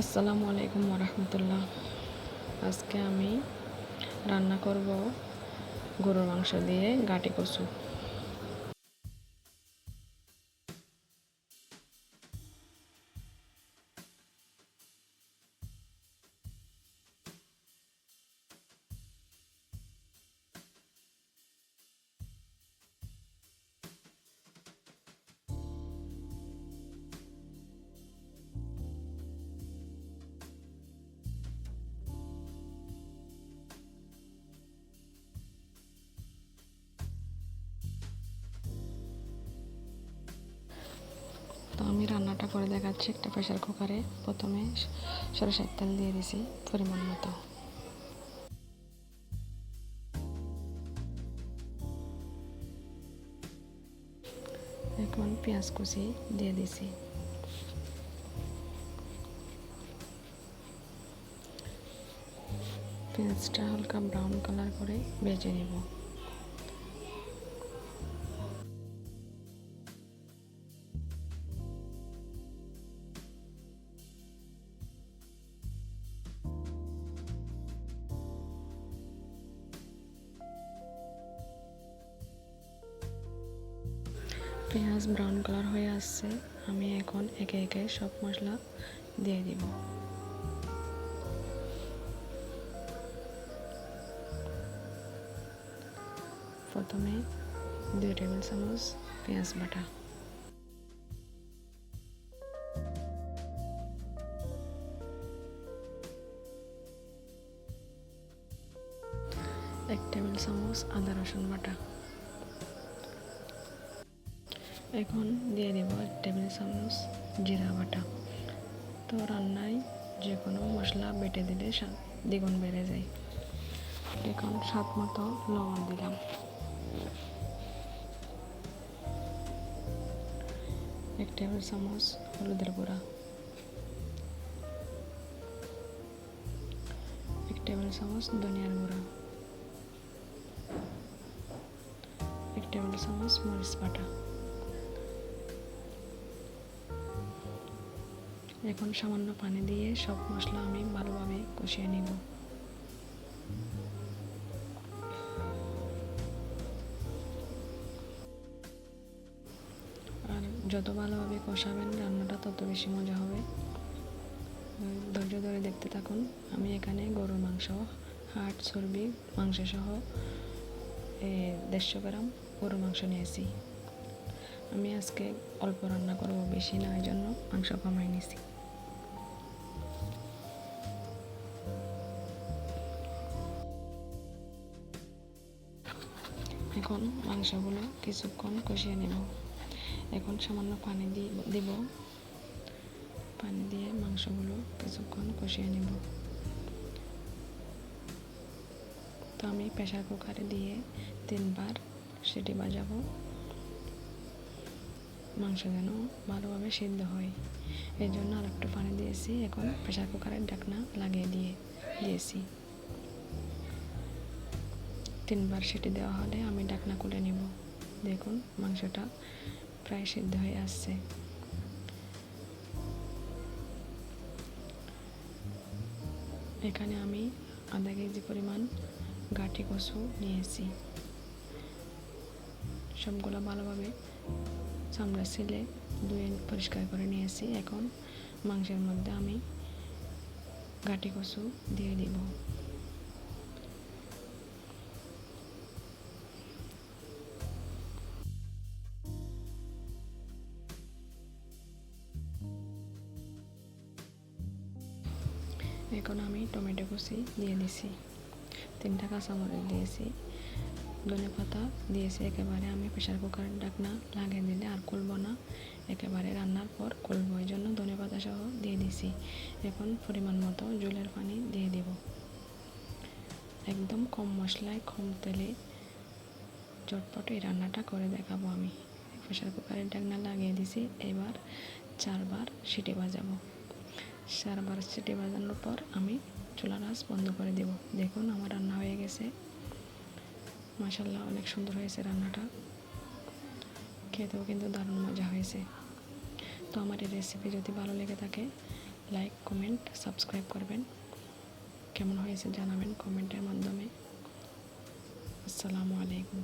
আসসালামু আলাইকুম রহমতুল্লাহ আজকে আমি রান্না করব গরুর মাংস দিয়ে গাটি কচু। তো আমি রান্নাটা করে দেখাচ্ছি একটা প্রেশার কুকারে প্রথমে সরষের তেল দিয়ে দিছি পরিমাণ মতো। এখন পেঁয়াজ কুচি দিয়ে দিছি। পেঁয়াজটা হালকা ব্রাউন কালার করে ভেজে নেব। পেঁয়াজ ব্রাউন কালার হয়ে আসছে, আমি এখন একে একে সব মশলা দিয়ে দিব। প্রথমে দুই টেবিল চামচ পেঁয়াজ বাটা। এক টেবিল চামচ আদা রসুন বাটা। এখন দিয়ে দেব এক টেবিল চামচ জিরা বাটা। তো রান্নায় যে কোনো মশলা বেটে দিলে দ্বিগুণ বেড়ে যায়। এখন স্বাদ মতো লবণ দিলাম। এক টেবিল চামচ হলুদের গুঁড়া। এক টেবিল চামচ ধনিয়ার গুঁড়া। এক টেবিল চামচ মরিচ বাটা। এখন সামান্য পানি দিয়ে সব মশলা আমি ভালোভাবে কষিয়ে নিব। আর যত ভালোভাবে কষাবেন রান্নাটা তত বেশি মজা হবে। ধৈর্য ধরে দেখতে থাকুন, আমি এখানে গরুর মাংস হাট চর্বি মাংস সহ দেড়শো গ্রাম গরুর মাংস নিয়েছি। আমি আজকে অল্প রান্না করব, বেশি না এই জন্য মাংস কমাই নিছি। এখন মাংসগুলো কিছুক্ষণ কষিয়ে নেব। এখন সামান্য পানি দিয়ে দিব। পানি দিয়ে মাংসগুলো কিছুক্ষণ কষিয়ে নেব। তো আমি প্রেশার কুকারে দিয়ে তিনবার সেটি বাজাবো। মাংস যেন ভালোভাবে সিদ্ধ হয়। এই জন্য আর একটু পানি দিয়েছি। এখন প্রেশার কুকারের ঢাকনা লাগিয়ে দিয়ে দিয়েছি। তিনবার সেটি দেওয়া হলে আমি ডাকনা খুলে নিব। দেখুন, মাংসটা প্রায় সিদ্ধ হয়ে আসছে। এখানে আমি আধা কেজি পরিমাণ গাটি কচু নিয়েছি। সবগুলো ভালোভাবে চামড়া ছেলে ধুয়ে পরিষ্কার করে নিয়েছি। এখন মাংসের মধ্যে আমি গাটি কচু দিয়ে দিব। এখন আমি টমেটো কুচি দিয়ে দিছি। তিনটা কাঁচামরিচ দিয়েছি, ধনে পাতা দিয়েছি, একেবারে আমি প্রেশার কুকারের ডাকনা লাগিয়ে দিলে আর খুলব না। একেবারে রান্নার পর খুলব, এই জন্য ধনে পাতা সহ দিয়ে দিছি। এখন পরিমাণ মতো জলের পানি দিয়ে দেব। একদম কম মশলায় কম তেলে চটপট এই রান্নাটা করে দেখাবো আমি। প্রেশার কুকারের ডাকনা লাগিয়ে দিছি, এবার চারবার সিটি বাজাবো। চারবার সিটি বাজানোর পর আমি চুলা গাছ বন্ধ করে দেব। দেখুন আমার রান্না হয়ে গেছে। মাসাল্লাহ অনেক সুন্দর হয়েছে রান্নাটা। খেতেও কিন্তু দারুণ মজা হয়েছে। তো আমার এই রেসিপি যদি ভালো লেগে থাকে লাইক কমেন্ট সাবস্ক্রাইব করবেন। কেমন হয়েছে জানাবেন কমেন্টের মাধ্যমে। আসসালামু আলাইকুম।